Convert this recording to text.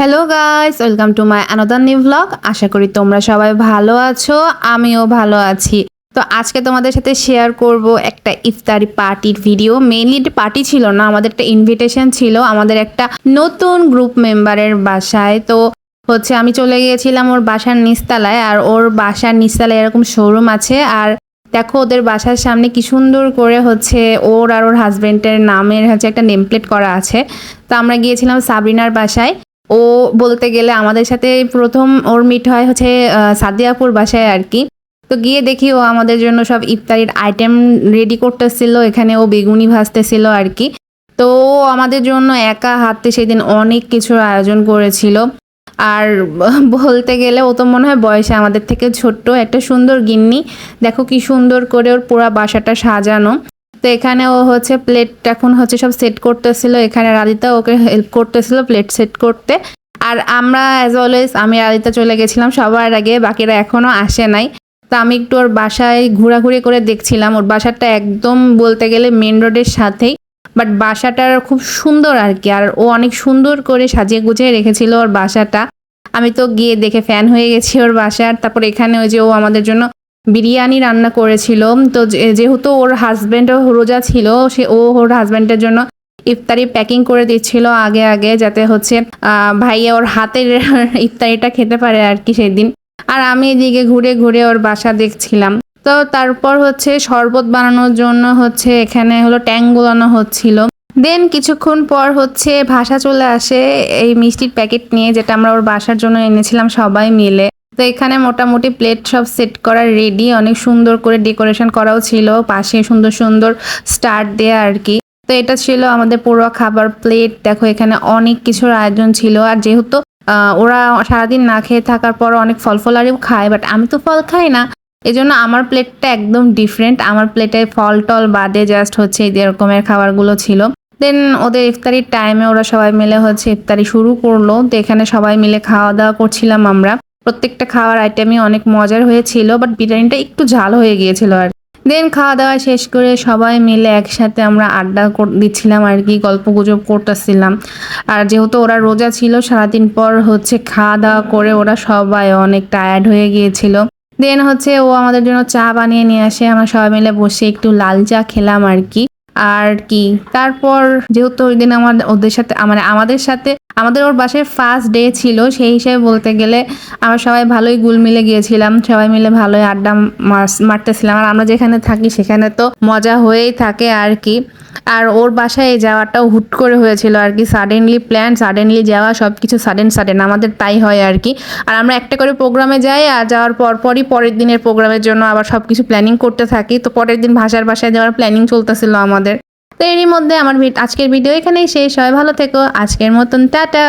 Hello guys welcome to my another new vlog আশা করি তোমরা সবাই ভালো আছো, আমিও ভালো আছি। তো আজকে তোমাদের সাথে শেয়ার করব একটা ইফতারি পার্টির ভিডিও মেইনলি এটা পার্টি ছিল না, আমাদের একটা ইনভিটেশন ছিল, আমাদের একটা নতুন গ্রুপ মেম্বারের বাসায়। তো হচ্ছে আমি চলে গিয়েছিলাম ওর বাসার নিচতলায়, আর ওর বাসার নিচতলায় এরকম শোরুম আছে। আর দেখো, ওদের বাসার সামনে কি সুন্দর করে হচ্ছে ওর আর ওর হাজবেন্ডের নামের হচ্ছে একটা নেমপ্লেট করা আছে। তো আমরা গিয়েছিলাম সাবরিনার বাসায়। ও বলতে গেলে আমাদের সাথে প্রথম ওর মিট হয় হচ্ছে সাদিয়াপুর বাসায় আর কি। তো গিয়ে দেখি ও আমাদের জন্য সব ইফতারির আইটেম রেডি করতেছিল, এখানে ও বেগুনি ভাজতেছিল আর কি। তো ও আমাদের জন্য একা হাতে সেদিন অনেক কিছুর আয়োজন করেছিল। আর বলতে গেলে ও তো মনে হয় বয়সে আমাদের থেকে ছোট্ট, একটা সুন্দর গিন্নি। দেখো কি সুন্দর করে ওর পুরা বাসাটা সাজানো। তো এখানে ও হচ্ছে প্লেট এখন হচ্ছে সব সেট করতেছিল। এখানে রাধিতা ওকে হেল্প করতেছিল প্লেট সেট করতে। আর আমরা অ্যাজ অলওয়েজ আমি রাধিতা চলে গেছিলাম সবার আগে, বাকিরা এখনও আসে নাই। তো আমি একটু ওর বাসায় ঘোরাঘুরি করে দেখছিলাম। ওর বাসাটা একদম বলতে গেলে মেন রোডের সাথেই। বাট বাসাটার খুব সুন্দর আর কি। আর ও অনেক সুন্দর করে সাজিয়ে গুছিয়ে রেখেছিল ওর বাসাটা। আমি তো গিয়ে দেখে ফ্যান হয়ে গেছি ওর বাসার তারপর এখানে ওই যে ও আমাদের জন্য বিরিয়ানি রান্না করেছিল। তো যেহেতু ওর হাজব্যান্ডও রোজা ছিল, সে, ও ওর হাজব্যান্ডের জন্য ইফতারি প্যাকিং করে দিচ্ছিল আগে আগে যাতে হচ্ছে ভাইয়া ওর হাতের ইফতারিটা খেতে পারে আর কি সেদিন। আর আমি এদিকে ঘুরে ঘুরে ওর বাসা দেখছিলাম। তো তারপর হচ্ছে শরবত বানানোর জন্য হচ্ছে এখানে হলো ট্যাং গোলানো হচ্ছিল। দেন কিছুক্ষণ পর হচ্ছে ভাষা চলে আসে এই মিষ্টির প্যাকেট নিয়ে, যেটা আমরা ওর বাসার জন্য এনেছিলাম সবাই মিলে। তো এখানে মোটামুটি প্লেট সব সেট করা রেডি অনেক সুন্দর করে ডেকোরেশন করাও ছিল। পাশে সুন্দর সুন্দর স্টার দেয়া আর কি। তো এটা ছিল আমাদের পুরো খাবার প্লেট দেখো এখানে অনেক কিছুর আয়োজন ছিল। আর যেহেতু ওরা সারাদিন না খেয়ে থাকার পর অনেক ফল ফলারিও খায় বাট আমি তো ফল খাই না। এজন্য আমার প্লেটটা একদম ডিফারেন্ট আমার প্লেটে ফল টল বাদে জাস্ট হচ্ছে এই যে এরকমের খাবারগুলো ছিল। দেন ওদের ইফতারির টাইমে ওরা সবাই মিলে হচ্ছে ইফতারি শুরু করল। তো এখানে সবাই মিলে খাওয়া দাওয়া করছিলাম আমরা। প্রত্যেকটা খাওয়ার আইটেমই অনেক মজার হয়েছিল বাট বিরিয়ানিটা একটু ঝাল হয়ে গিয়েছিল আর। দেন খাওয়া দাওয়া শেষ করে সবাই মিলে একসাথে আমরা আড্ডা দিচ্ছিলাম আর কি, গল্প গুজব করতেছিলাম। আর যেহেতু ওরা রোজা ছিল, সারাদিন পর হচ্ছে খাওয়া দাওয়া করে ওরা সবাই অনেক টায়ার্ড হয়ে গিয়েছিল। দেন হচ্ছে ও আমাদের জন্য চা বানিয়ে নিয়ে আসে, আমরা সবাই মিলে বসে একটু লাল চা খেলাম আর কি। আর কি, তারপর যেহেতু ওই দিন আমার ওদের সাথে মানে আমাদের সাথে আমাদের ওর বাসায় ফার্স্ট ডে ছিল, সেই হিসেবে বলতে গেলে আমরা সবাই ভালোই গুল মিলে গিয়েছিলাম, সবাই মিলে ভালোই আড্ডা মার- মারতেছিলাম। আর আমরা যেখানে থাকি সেখানে তো মজা হয়েই থাকে আর কি। আর ওর বাসায় যাওয়াটাও হুট করে হয়েছিল আর কি। সাডেনলি প্ল্যান সাডেনলি যাওয়া সব কিছু সাডেন সাডেন আমাদের তাই হয় আর কি। আর আমরা একটা করে প্রোগ্রামে যাই, আর যাওয়ার পর পরই পরের দিনের প্রোগ্রামের জন্য আবার সব কিছু প্ল্যানিং করতে থাকি। তো পরের দিন ভাষার বাসায় যাওয়ার প্ল্যানিং চলতেছিল আমাদের। তো এরই মধ্যে আমার আজকের ভিডিও এখানেই শেষ। হয় ভালো থেকো। আজকের মতন টাটা!